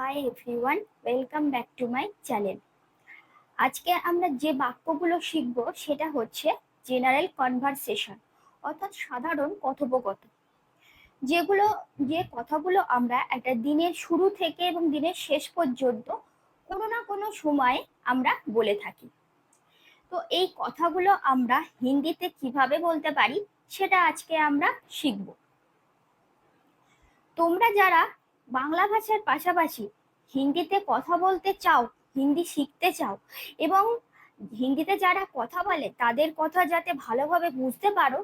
Hi everyone welcome back to my channel আজকে আমরা যে বাক্যগুলো শিখব সেটা হচ্ছে জেনারেল কনভারসেশন অর্থাৎ সাধারণ কথোপকথন। যেগুলো, যে কথাগুলো আমরা একটা দিনের শুরু থেকে এবং দিনের শেষ পর্যন্ত কোনো না কোনো সময় আমরা বলে থাকি। তো এই কথাগুলো আমরা হিন্দিতে কীভাবে বলতে পারি সেটা আজকে আমরা শিখব। তোমরা যারা বাংলা ভাষার পাশাপাশি হিন্দিতে কথা বলতে চাও, হিন্দি শিখতে চাও এবং হিন্দিতে যারা কথা বলে তাদের কথা যাতে ভালোভাবে বুঝতে পারো,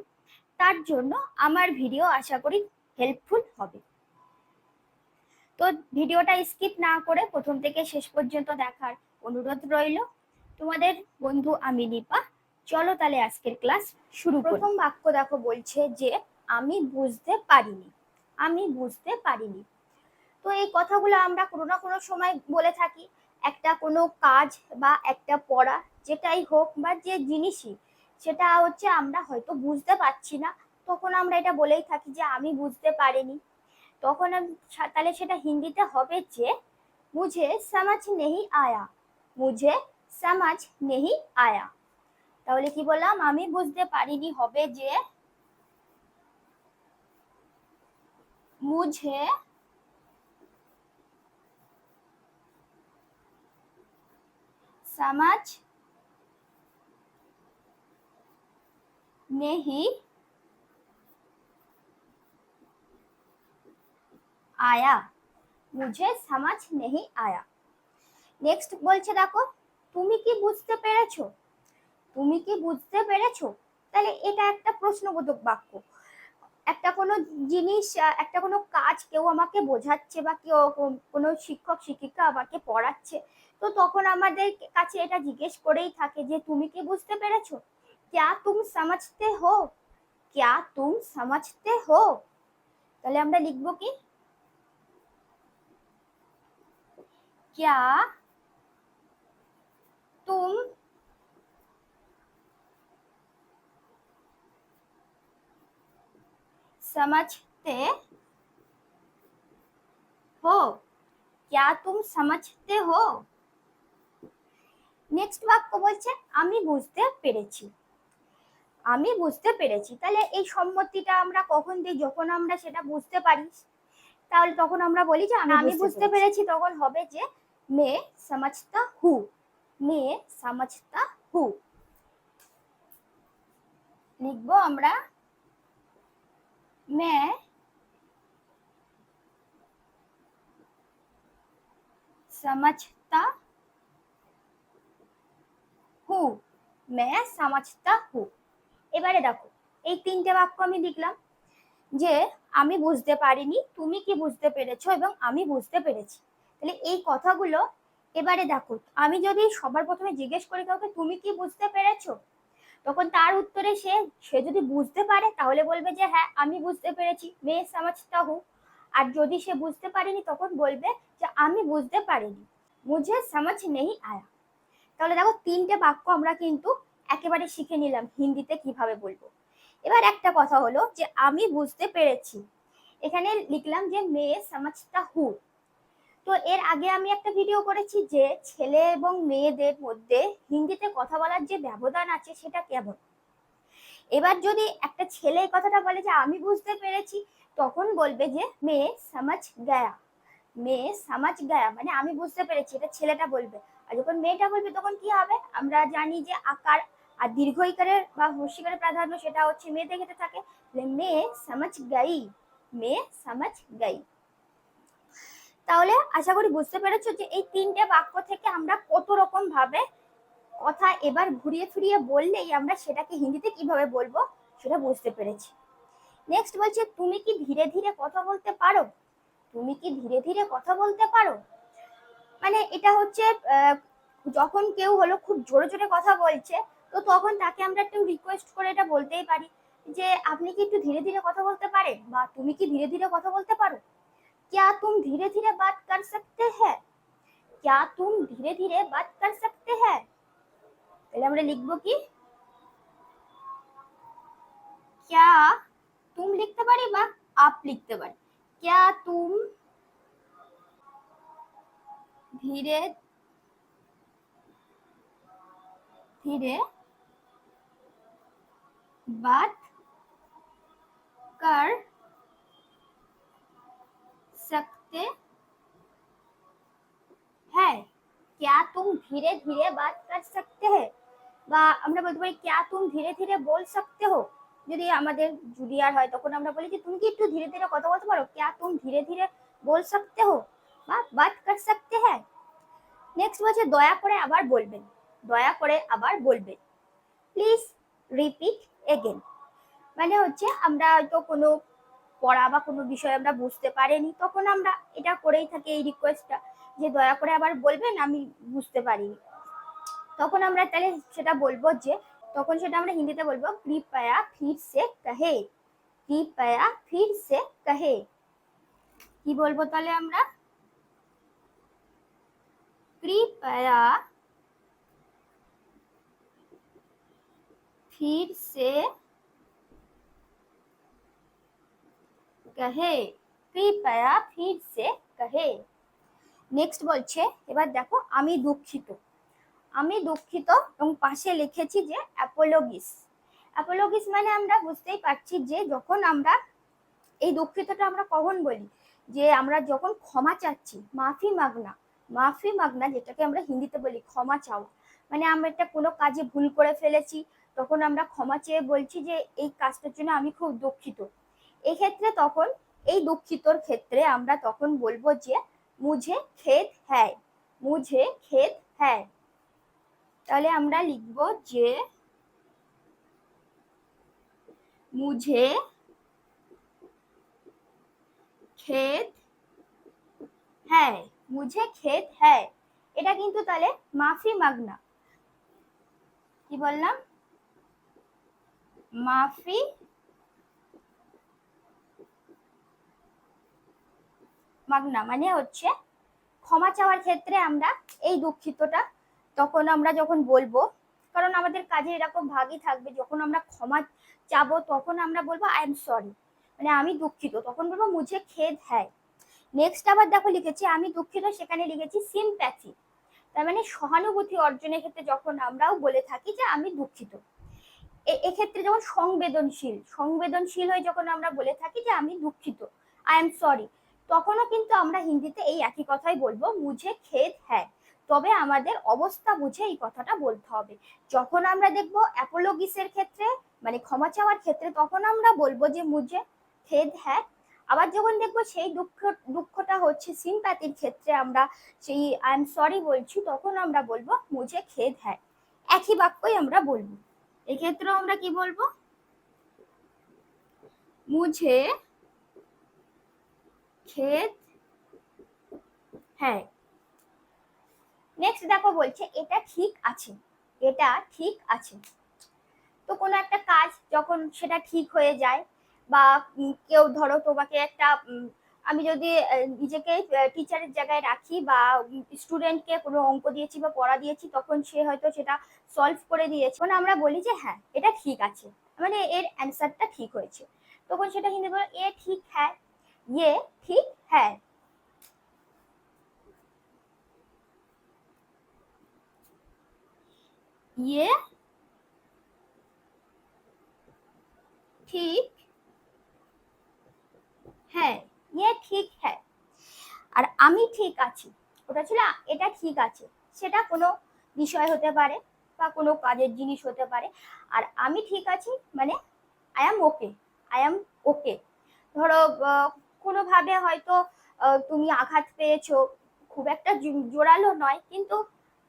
তার জন্য আমার ভিডিও আশা করি হেল্পফুল হবে। তো ভিডিওটা স্কিপ না করে প্রথম থেকে শেষ পর্যন্ত দেখার অনুরোধ রইল। তোমাদের বন্ধু আমি নিপা। চলো তাহলে আজকের ক্লাস শুরু প্রথম বাক্য দেখো বলছে যে, আমি বুঝতে পারিনি। আমি বুঝতে পারিনি। তো এই কথাগুলো আমরা কোনো না কোনো সময় বলে থাকি। একটা কোনো কাজ বা একটা পড়া, যেটাই হোক বা যে জিনিসই, সেটা হচ্ছে আমরা হয়তো বুঝতে পারছি না। তখন আমরা এটা বলেই থাকি যে আমি বুঝতে পারিনি। তখন তাহলে সেটা হিন্দিতে হবে যে, মুঝে সমাজ নেহি আয়া, মুঝে সমাজ নেহি আয়া। তাহলে কি বললাম? আমি বুঝতে পারিনি হবে যে, মুঝে समझ नहीं आया মুঝে সমাজ নেহি আয়া নেক্সট বলছে দেখো তুমি কি বুঝতে পেরেছো তুমি কি বুঝতে পেরেছো তাহলে এটা একটা প্রশ্নবোধক বাক্য একটা কোনো জিনিস একটা কোনো কাজ কেউ আমাকে বোঝাচ্ছে বা কেউ কোনো শিক্ষক, শিক্ষিকা আমাকে পড়াচ্ছে, তো তখন আমাদের কাছে এটা জিজ্ঞেস করেই থাকে যে, তুমি কি বুঝতে পেরেছ? ক্যা তুম সমঝতে হো? ক্যা তুম সমঝতে হো? তাহলে আমরা লিখব কি? ক্যা তুম समझते हो क्या तुम समझते हो নেক্সট বাক্য বলছে আমি বুঝতে পেরেছি আমি বুঝতে পেরেছি তাহলে এই সম্মতিটা আমরা কখন দিই যখন আমরা সেটা বুঝতে পারি তাহলে তখন আমরা বলি যে আমি বুঝতে পেরেছি তখন হবে যে মে সমঝতা হু মে সমঝতা হু লিখবো আমরা মে समझता হু মে সমঝতা হু এবারে দেখো এই তিনটে বাক্য আমি লিখলাম যে আমি বুঝতে পারিনি তুমি কি বুঝতে পেরেছো এবং আমি বুঝতে পেরেছি তাহলে এই কথাগুলো এবারে দেখো আমি যদি সবার প্রথমে জিজ্ঞেস করি কাউকে তুমি কি বুঝতে পেরেছো তখন তার উত্তরে সে সে যদি বুঝতে পারে তাহলে বলবে যে হ্যাঁ আমি বুঝতে পেরেছি। মেয়ে সমাজটা হু আর যদি সে বুঝতে পারেনি, তখন বলবে যে, আমি বুঝতে পারিনি। মুঝে সমাজ নেই আয়া। তাহলে দেখো, তিনটে বাক্য আমরা কিন্তু একেবারে শিখে নিলাম হিন্দিতে কীভাবে বলব। এবার একটা কথা হলো যে, আমি বুঝতে পেরেছি। এখানে লিখলাম যে মেয়ে সমাজটা হু। তো এর আগে আমি একটা ভিডিও করেছি যে ছেলে এবং মেয়েদের মধ্যে হিন্দিতে কথা বলার যে ব্যবধান আছে সেটা কেমন? এবার যদি একটা ছেলে কথাটা বলে যে আমি বুঝতে পেরেছি, তখন বলবে যে মেয়ে সমাজ গায়া। মেয়ে সমাজ গায়া মানে আমি বুঝতে পেরেছি, এটা ছেলেটা বলবে। আর যখন মেয়েটা বলবে, তখন কি হবে? আমরা জানি যে আকার আর দীর্ঘ ইকারের বা হস্যিকারের প্রাধান্য সেটা হচ্ছে মেয়েতে ক্ষেত্রে থাকে। মেয়ে সমাজ গাই মেয়ে সমাজ গাই তাহলে আশা করি বুঝতে পেরেছ যে এই তিনটে বাক্য থেকে আমরা কত রকম ভাবে কথা এবার ঘুরিয়ে ফিরিয়ে বললেই আমরা সেটাকে হিন্দিতে কীভাবে বলব সেটা বুঝতে পেরেছি। নেক্সট বলছে, তুমি কি ধীরে ধীরে কথা বলতে পারো? তুমি কি ধীরে ধীরে কথা বলতে পারো? মানে এটা হচ্ছে যখন কেউ হলো খুব জোরে জোরে কথা বলছে, তো তখন তাকে আমরা একটু রিকোয়েস্ট করে এটা বলতেই পারি যে, আপনি কি একটু ধীরে ধীরে কথা বলতে পারেন? বা তুমি কি ধীরে ধীরে কথা বলতে পারো? क्या तुम धीरे धीरे बात कर सकते हैं क्या तुम धीरे धीरे बात कर सकते हैं তাহলে আমরা লিখবো কি क्या तुम লিখতে পারি বা আপ লিখতে পারি क्या तुम ধীরে ধীরে बात कर सकते हैं क्या तुम धीरे धीरे बात कर सकते हैं বা আমরা বলতে পারি क्या तुम धीरे धीरे बोल सकते हो যদি আমাদের জুনিয়র হয় তখন আমরা বলি যে তুমি কি একটু ধীরে ধীরে কথা বলতে পারো क्या तुम धीरे धीरे बोल सकते हो বা बात कर सकते हैं নেক্সট বলছে দয়া করে আবার বলবেন দয়া করে আবার বলবেন প্লিজ রিপিট এগেন মানে হচ্ছে আমরা হয়তো কোনো পড়া বা কোনো বিষয় আমরা বুঝতে পারিনি, তখন আমরা এটা করেই থাকি এই রিকোয়েস্টটা যে দয়া করে আবার বলবেন, আমি বুঝতে পারিনি। তখন আমরা তাহলে সেটা বলব যে, তখন সেটা আমরা হিন্দিতে বলব, কৃপায়া ফির সে কাহে, কৃপায়া ফির সে কাহে। কি বলব তাহলে আমরা? কৃপায়া ফির সে कहे কৃপয়া ফির সে কহে নেক্সট বলছে এবার দেখো আমি দুঃখিত আমি দুঃখিত এবং পাশে লিখেছি যে অ্যাপোলগিস অ্যাপোলগিস মানে আমরা বুঝতেই পারছি যে, যখন আমরা এই দুঃখিতটা আমরা কখন বলি? যে, আমরা যখন ক্ষমা চাচ্ছি, মাফি মাগনা মাফি মাগনা যেটাকে আমরা হিন্দিতে বলি ক্ষমা চাওয়া। মানে আমরা একটা কোনো কাজে ভুল করে ফেলেছি, তখন আমরা ক্ষমা চেয়ে বলছি যে, এই কাজটার জন্য আমি খুব দুঃখিত। এক্ষেত্রে তখন, এই দুঃখিতর ক্ষেত্রে আমরা তখন বলব যে, মুঝে খেদ হ্যায়, মুঝে খেদ হ্যায়। তাহলে আমরা লিখব যে, মুঝে খেদ হ্যায়, মুঝে খেদ হ্যায়। এটা কিন্তু তাহলে মাফি মাগনা। কি বললাম? মাফি মাগনা মানে হচ্ছে ক্ষমা চাওয়ার ক্ষেত্রে আমরা এই দুঃখিতটা তখন আমরা যখন বলব, কারণ আমাদের কাজে এরকম ভাগই থাকবে, যখন আমরা ক্ষমা চাবো তখন আমরা বলব আই এম সরি মানে আমি দুঃখিত, তখন বলব, মুঝে খেদ হ্যায়। নেক্সট আবার দেখো লিখেছি, আমি দুঃখিত সেখানে লিখেছি সিম্প্যাথি তার মানে সহানুভূতি অর্জনের ক্ষেত্রে যখন আমরাও বলে থাকি যে, আমি দুঃখিত। এক্ষেত্রে যখন সংবেদনশীল সংবেদনশীল হয়ে যখন আমরা বলে থাকি যে, আমি দুঃখিত আই এম সরি তখনও কিন্তু আমরা হিন্দিতে এই একই কথাই বলব মুঝে খেদ হ্যাঁ তবে আমাদের অবস্থা বুঝে এই কথাটা বলতে হবে। যখন আমরা দেখব অ্যাপোলোগিসের ক্ষেত্রে মানে ক্ষমা চাওয়ার ক্ষেত্রে, তখন আমরা বলব যে মুঝে খেদ হ্যাঁ আবার যখন দেখব সেই দুঃখ, দুঃখটা হচ্ছে সিম্প্যাথির ক্ষেত্রে আমরা সেই আই এম সরি বলছি, তখন আমরা বলব মুঝে খেদ হ্যাঁ একই বাক্যই আমরা বলব। এক্ষেত্রেও আমরা কি বলব? মুঝে খেদ হ্যাঁ। নেক্সট দেখো বলছে, এটা ঠিক আছে, এটা ঠিক আছে। তো কোনো একটা কাজ যখন সেটা ঠিক হয়ে যায় বা কেউ ধরো তোমাকে একটা আমি যদি নিজেকে টিচারের জায়গায় রাখি বা স্টুডেন্টকে কোনো অঙ্ক দিয়েছি বা পড়া দিয়েছি, তখন সে হয়তো সেটা সলভ করে দিয়েছে। মানে আমরা বলি যে হ্যাঁ এটা ঠিক আছে। মানে এর অ্যান্সারটা ঠিক হয়েছে। তখন সেটা হিন্দি বলে, এ ঠিক হ্যাঁ ইয়ে ঠিক হ্যাঁ। ये ঠিক হ্যাঁ ইয়ে ঠিক হ্যাঁ। আর আমি ঠিক আছি, ওটা ছিল এটা ঠিক আছে, সেটা কোনো বিষয় হতে পারে বা কোনো কাজের জিনিস হতে পারে। আর আমি ঠিক আছি মানে I am okay I am ওকে ধরো কোনোভাবে হয়তো তুমি আঘাত পেয়েছ। খুব একটা জোরালো নয়, কিন্তু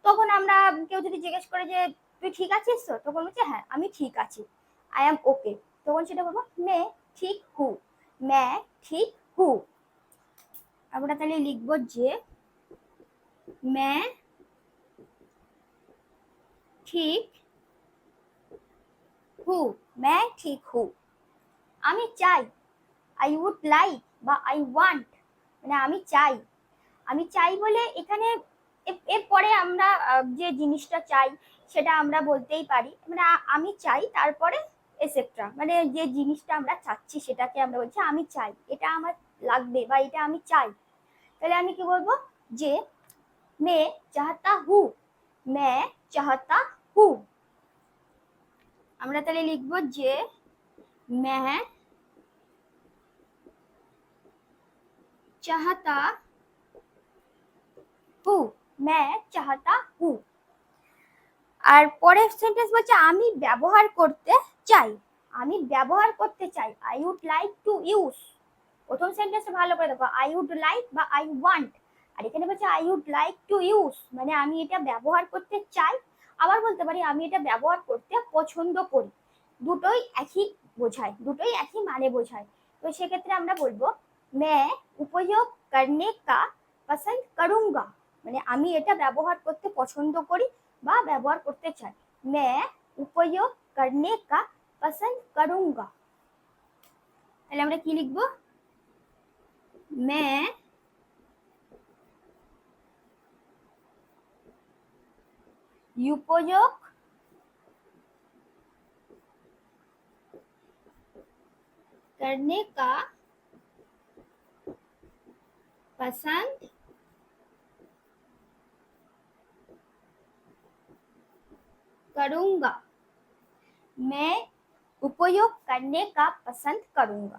তখন আমরা কেউ যদি জিজ্ঞেস করে যে, তুই ঠিক আছিস তো? তখন বলছে হ্যাঁ আমি ঠিক আছি। আই অ্যাম ওকে তখন সেটা বলব, মে ঠিক হু। মে ঠিক হু। আমরা তাহলে লিখব যে, মে ঠিক হু। মে ঠিক হু। আমি চাই আই উড লাইক বা আই ওয়ান্ট মানে আমি চাই। আমি চাই বলে এখানে এরপরে আমরা যে জিনিসটা চাই সেটা আমরা বলতেই পারি। মানে আমি চাই, তারপরে এসেট্রা মানে যে জিনিসটা আমরা চাচ্ছি সেটাকে আমরা বলছি, আমি চাই। এটা আমার লাগবে বা এটা আমি চাই। তাহলে আমি কি বলব? যে মে চাহাতা হু, মে চাহাতা হু। আমরা তাহলে লিখব যে মে चाहता हूँ मैं चाहता हूँ আর পরের সেন্টেন্স বলছে আমি ব্যবহার করতে চাই আমি ব্যবহার করতে চাই I would like to use প্রথম সেন্টেন্সটা ভালো করে দেখো আই উড লাইক বা আই ওয়ান্ট আর এখানে বলছে I would like to use মানে আমি এটা ব্যবহার করতে চাই আবার বলতে পারি আমি এটা ব্যবহার করতে পছন্দ করি দুটোই একই বোঝায় দুটোই একই মানে বোঝায় তো সেক্ষেত্রে আমরা বলবো मैं উপযোগ करने का पसंद करूंगा মানে আমি এটা ব্যবহার করতে পছন্দ করি বা ব্যবহার করতে চাই मैं उपयोग करने का पसंद करूंगा তাহলে আমরা কি লিখবো मैं उपयोग करने का पसंद करूंगा मैं উপয়োগ करने का पसंद करूंगा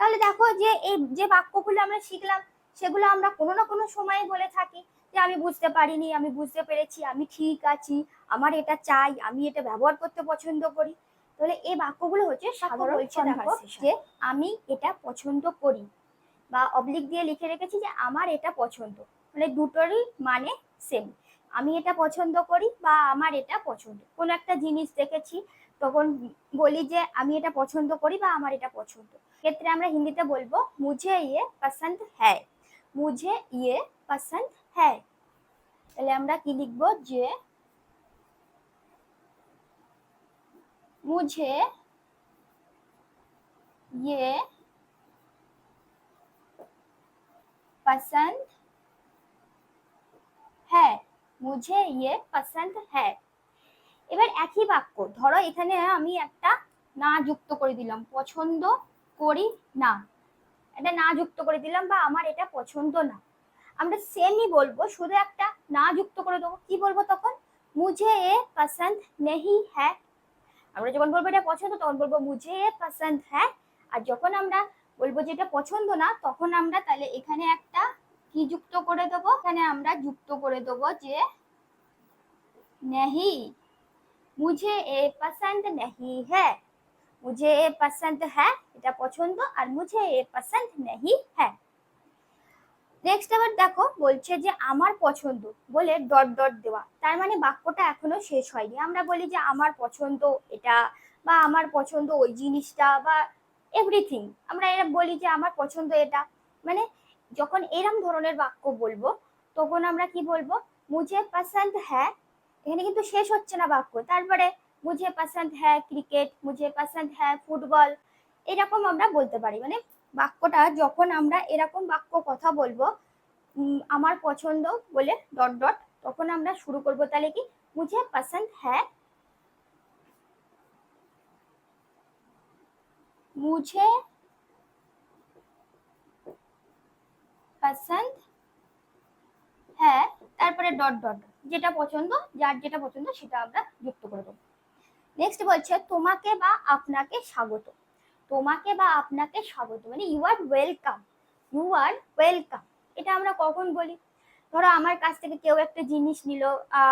তাহলে দেখো যে এই যে বাক্যগুলো আমরা শিখলাম সেগুলো আমরা কোনো না কোনো সময়ে বলে থাকি যে আমি বুঝতে পারিনি আমি বুঝতে পেরেছি আমি ঠিক আছি আমার এটা চাই আমি এটা ব্যবহার করতে পছন্দ করি তাহলে এই বাক্যগুলো হচ্ছে সাধারণ বলছে দেখো conversation। যে আমি এটা পছন্দ করি বা অবলিক দিয়ে লিখে রেখেছি যে আমার এটা পছন্দ। মানে দুটোরই মানে সেম আমি এটা পছন্দ করি বা আমার এটা পছন্দ। কোনো একটা জিনিস দেখেছি, তখন বলি যে আমি এটা পছন্দ করি বা আমার এটা পছন্দ। ক্ষেত্রে আমরা হিন্দিতে বলব, মুঝে ইয়ে পছন্দ হ্যায়। মুঝে ইয়ে পছন্দ হ্যায়। তাহলে আমরা কি লিখব? যে, মুঝে ইয়ে पसंद है मुझे ये पसंद है এবার একই বাক্য ধরো এখানে আমি একটা না যুক্ত করে দিলাম পছন্দ করি না এটা না যুক্ত করে দিলাম বা আমার এটা পছন্দ না আমরা সেমই বলবো শুধু একটা না যুক্ত করে দেবো কি বলবো তখন মুঝে এ পছন্দ নেহি হ্যাঁ আমরা যখন বলবো এটা পছন্দ তখন বলবো মুঝে এ পছন্দ হ্যাঁ আর যখন আমরা বলব যেটা পছন্দ না, তখন আমরা তাহলে এখানে একটা কি যুক্ত করে দেব? এখানে আমরা যুক্ত করে দেব যে নেহি, মুঝে এ পছন্দ নেহি হ্যাঁ। মুঝে এ পছন্দ হ্যাঁ এটা পছন্দ, আর মুঝে এ পছন্দ নেহি হ্যাঁ। নেক্সট আবার দেখো, বলছে যে আমার পছন্দ বলে ডট ডট দেওয়া। তার মানে বাক্যটা এখনও শেষ হয়নি। আমরা বলি যে আমার পছন্দ এটা, বা আমার পছন্দ ওই জিনিসটা, বা এভরিথিং আমরা এরা বলি যে আমার পছন্দ এটা। মানে যখন এরম ধরনের বাক্য বলব, তখন আমরা কি বলব? মুঝে পছন্দ হ্যাঁ এখানে কিন্তু শেষ হচ্ছে না বাক্য। তারপরে, মুঝে পছন্দ হ্যাঁ ক্রিকেট, মুঝে পছন্দ হ্যাঁ ফুটবল। এরকম আমরা বলতে পারি। মানে বাক্যটা যখন আমরা এরকম বাক্য কথা বলব আমার পছন্দ বলে, ডট ডট, তখন আমরা শুরু করব। তাহলে কি? মুঝে পছন্দ হ্যাঁ मुझे পছন্দ হ্যাঁ তারপরে ডট ডট যেটা পছন্দ, যার যেটা পছন্দ সেটা আমরা যুক্ত করে দেবো। নেক্সট বলছে, তোমাকে বা আপনাকে স্বাগত। তোমাকে বা আপনাকে স্বাগত মানে you are welcome you are welcome এটা আমরা কখন বলি? ধরো আমার কাছ থেকে কেউ একটা জিনিস নিল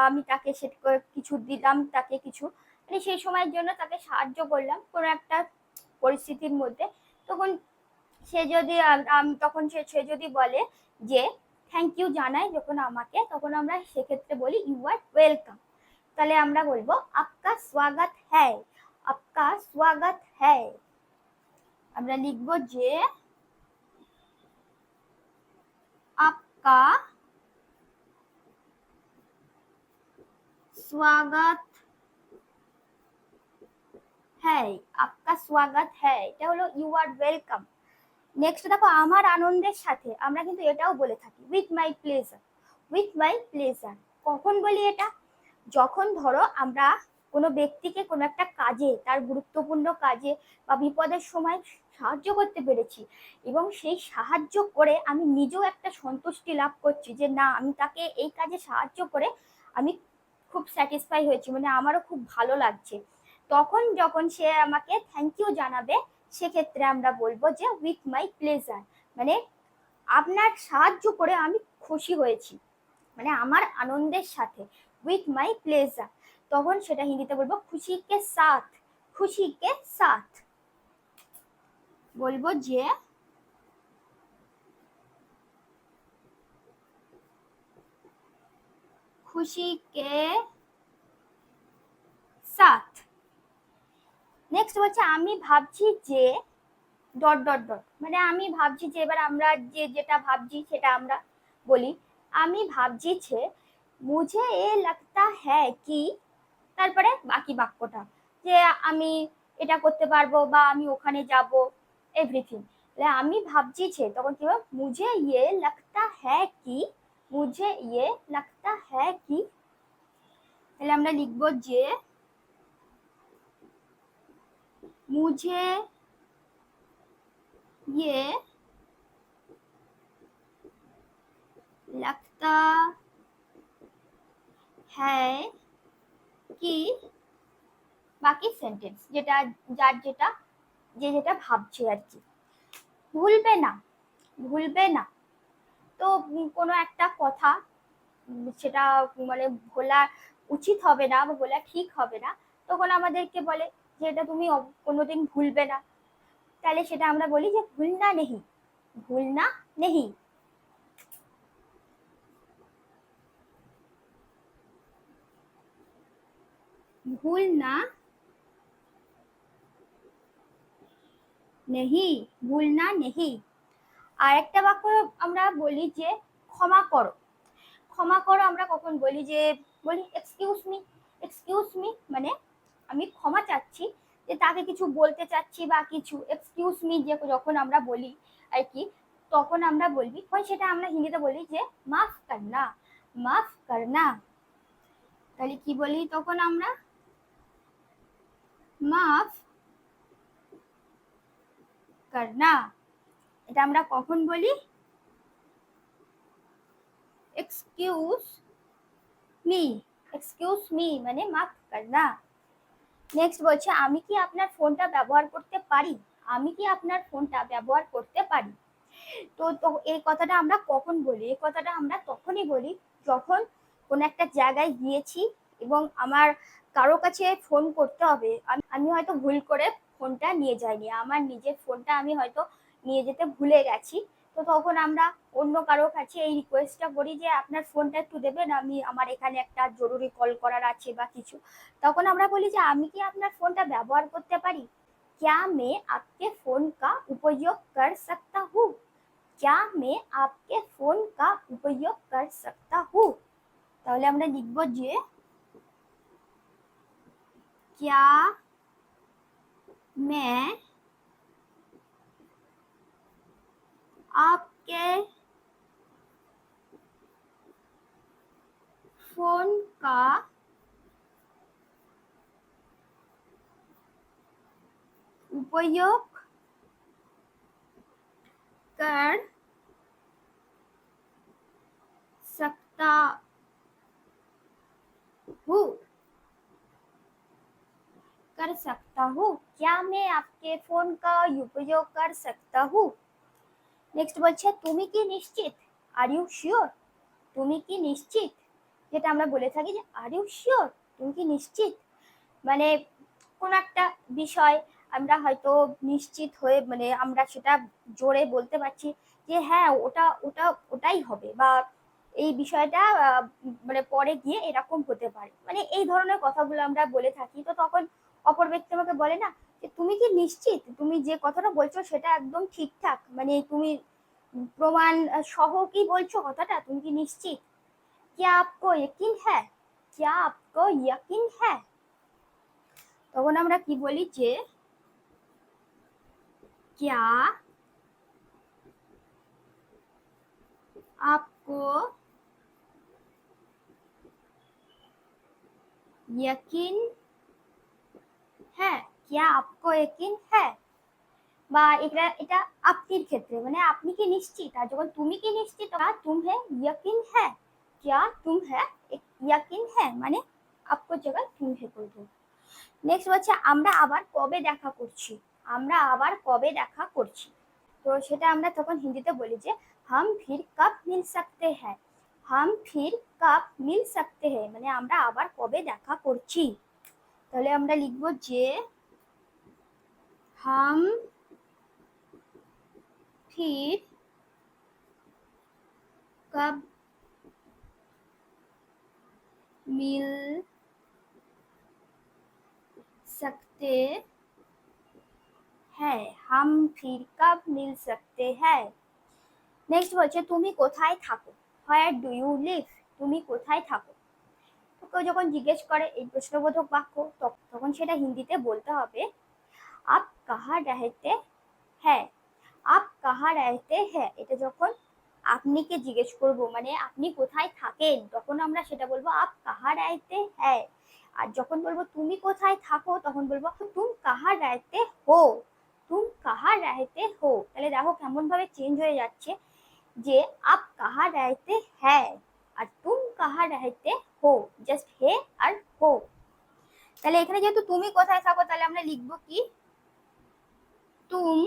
আমি তাকে সে, কিছু দিলাম, তাকে কিছু মানে সেই সময়ের জন্য তাকে সাহায্য করলাম, কোনো একটা পরিস্থিতির মধ্যে তখন সে যদি আম- আম- তখন সে সে যদি বলে যে থ্যাংক ইউ জানায় যখন আমাকে তখন আমরা সেক্ষেত্রে বলি ইউ আর ওয়েলকাম তাহলে আমরা বলবো আপকা স্বাগত হ্যায় আপকা স্বাগত হ্যায় আমরা লিখবো যে আপকা स्वागत হ্যাঁ আপনার স্বাগত হ্যাঁ এটা হলো ইউ আর ওয়েলকাম নেক্সট দেখো, আমার আনন্দের সাথে আমরা কিন্তু এটাও বলে থাকি with my pleasure with my pleasure কখন বলি এটা? যখন ধরো আমরা কোনো ব্যক্তিকে কোনো একটা কাজে, তার গুরুত্বপূর্ণ কাজে বা বিপদের সময় সাহায্য করতে পেরেছি এবং সেই সাহায্য করে আমি নিজেও একটা সন্তুষ্টি লাভ করছি যে না, আমি তাকে এই কাজে সাহায্য করে আমি খুব স্যাটিসফাই হয়েছি মানে আমারও খুব ভালো লাগছে। তখন যখন সে আমাকে থ্যাংক ইউ জানাবে, সেক্ষেত্রে আমরা বলব যে উইথ মাই প্লেজার মানে আপনার সাহায্য করে আমি খুশি হয়েছি। মানে আমার আনন্দের সাথে। উইথ মাই প্লেজার তখন সেটা হিন্দিতে বলব খুশি কে সাথ খুশি কে সাথ। বলব যে খুশি কে সাথ। নেক্সট হচ্ছে আমি ভাবছি যে ডট ডট ডট মানে আমি ভাবছি যে, এবার আমরা যে, যেটা ভাবছি সেটা আমরা বলি। আমি ভাবছি যে, মুঝে এ লাগতা হ্যাঁ কি? তারপরে বাকি বাক্যটা, যে আমি এটা করতে পারব বা আমি ওখানে যাব এভরিথিং আমি ভাবছি যে, তখন কি হবে? মুঝে ইয়ে লাগতা হ্যাঁ কি? মুঝে ইয়ে লাগতা হ্যাঁ কি? তাহলে আমরা লিখব যে मुझे ये लगता है কি বাকি সেন্টেন্স যেটা যার যেটা যে যেটা ভাবছে আর কি ভুলবে না ভুলবে না তো কোনো একটা কথা সেটা মানে ভোলা উচিত হবে না বা বলা ঠিক হবে না তখন আমাদেরকে বলে যে এটা তুমি কোনোদিন ভুলবে না। তাহলে সেটা আমরা বলি যে ভুলনা নেহি। ভুলনা নেহি। ভুলনা নেহি। ভুলনা নেহি। আর একটা বাক্য আমরা বলি যে ক্ষমা করো। ক্ষমা করো আমরা কখন বলি যে, বলি এক্সকিউজ মি এক্সকিউজ মি মানে আমি ক্ষমা চাচ্ছি যে তাকে কিছু বলতে চাচ্ছি বা কিছু এক্সকিউজ মি যে যখন আমরা বলি আর কি, তখন আমরা বলবি। তখন সেটা আমরা হিন্দিতে বলি যে, মাফ করনা মাফ করনা। তাহলে কি বলি তখন আমরা? মাফ করনা। এটা আমরা কখন বলি? এক্সকিউজ মি এক্সকিউজ মি মানে মাফ করনা। নেক্সট বলছে, আমি কি আপনার ফোনটা ব্যবহার করতে পারি? আমি কি আপনার ফোনটা ব্যবহার করতে পারি? তো তো এই কথাটা আমরা কখন বলি? এই কথাটা আমরা তখনই বলি যখন কোন একটা জায়গায় গিয়েছি এবং আমার কারও কাছে ফোন করতে হবে। আমি হয়তো ভুল করে ফোনটা নিয়ে যাইনি। আমার নিজের ফোনটা আমি হয়তো নিয়ে যেতে ভুলে গেছি। তো তখন আমরা অন্য কারো কাছে এই রিকোয়েস্টটা করি যে আপনার ফোনটা একটু দেবেন আমি আমার এখানে একটা জরুরি কল করার আছে বা কিছু তখন আমরা বলি যে আমি কি আপনার ফোনটা ব্যবহার করতে পারি क्या मैं आपके फोन का उपयोग कर सकता हूँ क्या मैं आपके फोन का उपयोग कर सकता हूँ তাহলে আমরা লিখব যে क्या मैं आपके फ़ोन का उपयोग कर सकता हूँ। कर सकता हूँ। क्या मैं आपके फ़ोन का उपयोग कर सकता हूँ? নেক্সট বলছে, তুমি কি নিশ্চিত? আর ইউ শিওর তুমি কি নিশ্চিত? যেটা আমরা বলে থাকি যে আর ইউ শিওর তুমি কি নিশ্চিত? মানে কোন একটা বিষয় আমরা হয়তো নিশ্চিত হয়ে মানে আমরা সেটা জোরে বলতে পারছি যে হ্যাঁ ওটা ওটা, ওটাই হবে। বা এই বিষয়টা মানে পরে গিয়ে এরকম হতে পারে। মানে এই ধরনের কথাগুলো আমরা বলে থাকি। তো তখন অপর ব্যক্তি আমাকে বলে, না তুমি কি নিশ্চিত তুমি যে কথাটা বলছো সেটা একদম ঠিকঠাক মানে তুমি প্রমাণ সহ কি বলছো কথাটা তুমি কি নিশ্চিত क्या आपको यकीन है क्या आपको यकीन है তখন আমরা কি বলি যে क्या आपको यकीन है কিয়া आपको একিন হ্যাঁ বা এটা এটা আপনির ক্ষেত্রে মানে আপনি কি নিশ্চিত? আর যখন তুমি কি নিশ্চিত না তুমি ইয়াকিন হ্যাঁ। কিয়া তুম হ্যাঁ ইয়াকিন হ্যাঁ মানে আপকো জায়গায় হে হ্যাঁ নেক্সট হচ্ছে, আমরা আবার কবে দেখা করছি? আমরা আবার কবে দেখা করছি? তো সেটা আমরা তখন হিন্দিতে বলি যে, হাম ফির কাপ মিল সকতে হ্যাঁ হাম ফির কাপ মিল সকতে হ্যাঁ মানে আমরা আবার কবে দেখা করছি? তাহলে আমরা লিখব যে হাম फिर कब मिल सकते हैं हम फिर कब मिल सकते हैं নেক্সট বলছে তুমি কোথায় থাকো হোয়ার ডু ইউ লিভ তুমি কোথায় থাকো তো কেউ যখন জিজ্ঞেস করে এই প্রশ্নবোধক বাক্য তখন সেটা হিন্দিতে বলতে হবে আপ কাহা রহতে হ্যাঁ আপ কাহা রাহতে হ্যাঁ এটা যখন আপনিকে জিজ্ঞেস করব মানে আপনি কোথায় থাকেন, তখন আমরা সেটা বলব আপ কাহা রাহতে হ্যাঁ আর যখন বলব, তুমি কোথায় থাকো? তখন বলব তুম কাহা রাহতে হো তুম কাহা রাহতে হো তাহলে দেখো কেমন ভাবে চেঞ্জ হয়ে যাচ্ছে যে আপ কাহা রাহতে হ্যাঁ আর তুম কাহা রাহতে হো জাস্ট হে আর হো তাহলে এখানে যেহেতু তুমি কোথায় থাকো? তাহলে আমরা লিখব কি? তুম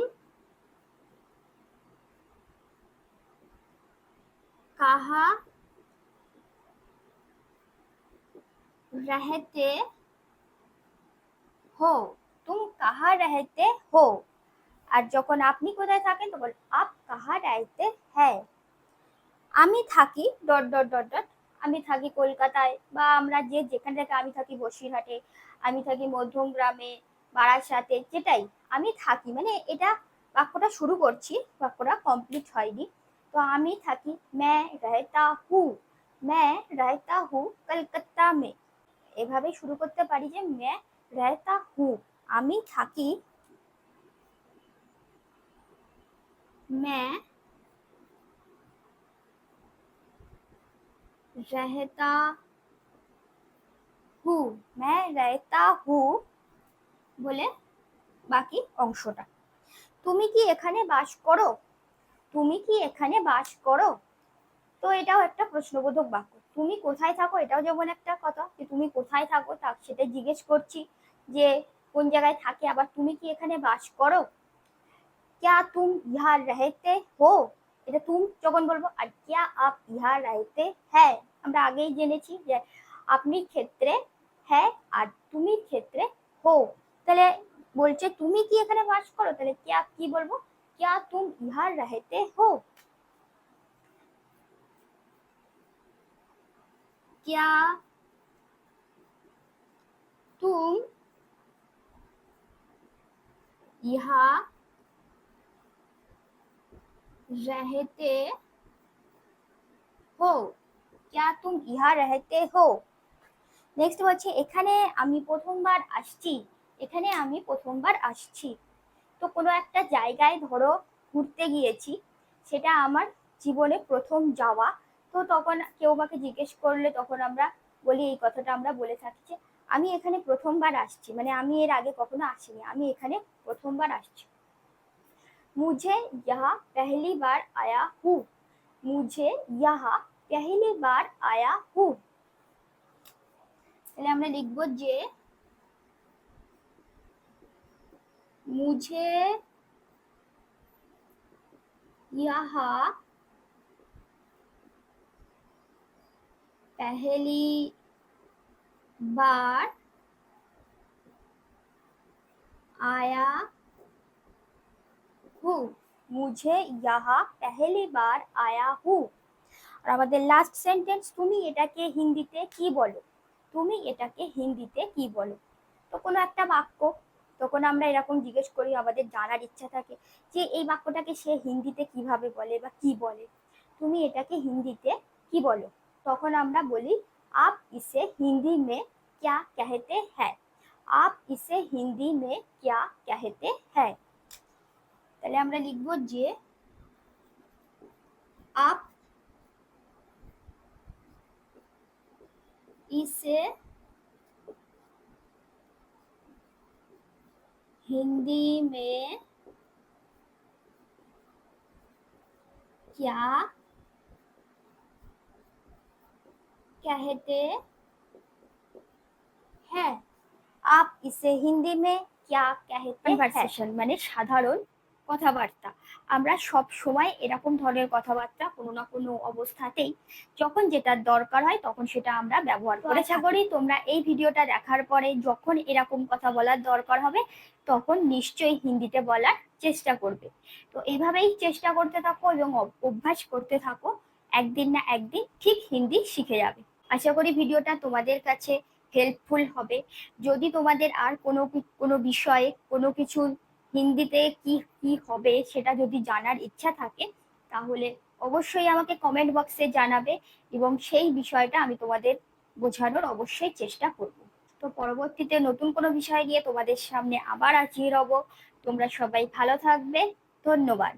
कहा रहते हो तुम कहा रहते हो আর যখন আপনি কোথায় থাকেন তখন আপ কাহা রাইতে হ্যাঁ আমি থাকি ডট ডট ডট ডট আমি থাকি কলকাতায় বা আমরা যে যেখান থেকে আমি থাকি বসিরহাটে আমি থাকি মধ্যমগ্রামে বারাসাতে যেটাই আমি থাকি মানে এটা বাক্যটা শুরু করছি বাক্যটা কমপ্লিট হয়নি तो आमी থাকি मैं रहता हूँ मैं रहता हूँ কলকাতা में এভাবে শুরু করতে পারি যে मैं रहता हूँ আমি থাকি मैं रहता हूँ मैं रहता हूँ বলে বাকি অংশটা। তুমি কি এখানে বাস করো? তুমি কি এখানে বাস করো? তো এটাও একটা প্রশ্নবোধক বাক্য। তুমি কোথায় থাকো? এটাও যেমন একটা কথা যে তুমি কোথায় থাকো তা সেটা জিজ্ঞেস করছি যে কোন জায়গায় থাকে, আবার তুমি কি এখানে বাস করো? ক্যা তুম ইহা রহতে হো? এটা তুম যখন বলব, আর ক্যা আপ ইহা রহতে হ্যাঁ আমরা আগেই জেনেছি যে আপনি ক্ষেত্রে হ্যাঁ আর তুমি ক্ষেত্রে হো। তাহলে বলছে তুমি কি এখানে বাস করো তাহলে ক্যা কি বলবো क्या तुम यहाँ रहते हो क्या तुम यहाँ रहते हो क्या तुम ইহা रहते हो নেক্সট হচ্ছে এখানে আমি প্রথমবার আসছি এখানে আমি প্রথমবার আসছি। তো কোনো একটা জায়গায় ধরো ঘুরতে গিয়েছি, সেটা আমার জীবনে প্রথম যাওয়া। তো তখন কেউ আমাকে জিজ্ঞেস করলে তখন আমরা বলি, এই কথাটা আমরা বলে থাকি যে, আমি এখানে প্রথমবার আসছি। মানে আমি এর আগে কখনো আসিনি, আমি এখানে প্রথমবার আসছি। মুঝে ইহা পহলি বার আয়া হু। মুঝে ইহা পহলি বার আয়া হু। তাহলে আমরা লিখব যে मुझे यहाँ पहली बार आया हूँ मुझे यहाँ पहली बार आया हूँ আর আমাদের লাস্ট সেন্টেন্স তুমি এটাকে হিন্দিতে কি বলো তুমি এটাকে হিন্দিতে কি বলো তো কোনো একটা বাক্য তখন আমরা এরকম জিজ্ঞেস করি, আমাদের জানার ইচ্ছা থাকে যে এই বাক্যটাকে সে হিন্দিতে কীভাবে বলে বা কি বলে? তুমি এটাকে হিন্দিতে কি বলো? তখন আমরা বলি, আপ ইসে হিন্দি মে ক্যা কেহেতে হ্যাঁ আপ ইসে হিন্দি মে ক্যা কেহেতে হ্যাঁ তাহলে আমরা লিখব যে, আপ ইসে हिंदी में क्या कहते हैं? आप इसे हिंदी में क्या कहते हैं? कन्वर्सेशन माने साधारण কথাবার্তা। আমরা সব সময় এরকম ধরনের কথাবার্তা কোনো না কোনো অবস্থাতেই যখন যেটার দরকার হয় তখন সেটা আমরা ব্যবহার করে আশা করি। তোমরা এই ভিডিওটা দেখার পরে যখন এরকম কথা বলার দরকার হবে তখন নিশ্চয়ই হিন্দিতে বলার চেষ্টা করবে। তো এইভাবেই চেষ্টা করতে থাকো এবং অভ্যাস করতে থাকো। একদিন না একদিন ঠিক হিন্দি শিখে যাবে। আশা করি ভিডিওটা তোমাদের কাছে হেল্পফুল হবে। যদি তোমাদের আর কোনো কোনো বিষয়ে কোনো কিছু হিন্দিতে কি কি হবে সেটা যদি জানার ইচ্ছা থাকে, তাহলে অবশ্যই আমাকে কমেন্ট বক্সে জানাবে এবং সেই বিষয়টা আমি তোমাদের বোঝানোর অবশ্যই চেষ্টা করব। তো পরবর্তীতে নতুন কোনো বিষয় নিয়ে তোমাদের সামনে আবার হাজির হব। তোমরা সবাই ভালো থাকবে। ধন্যবাদ।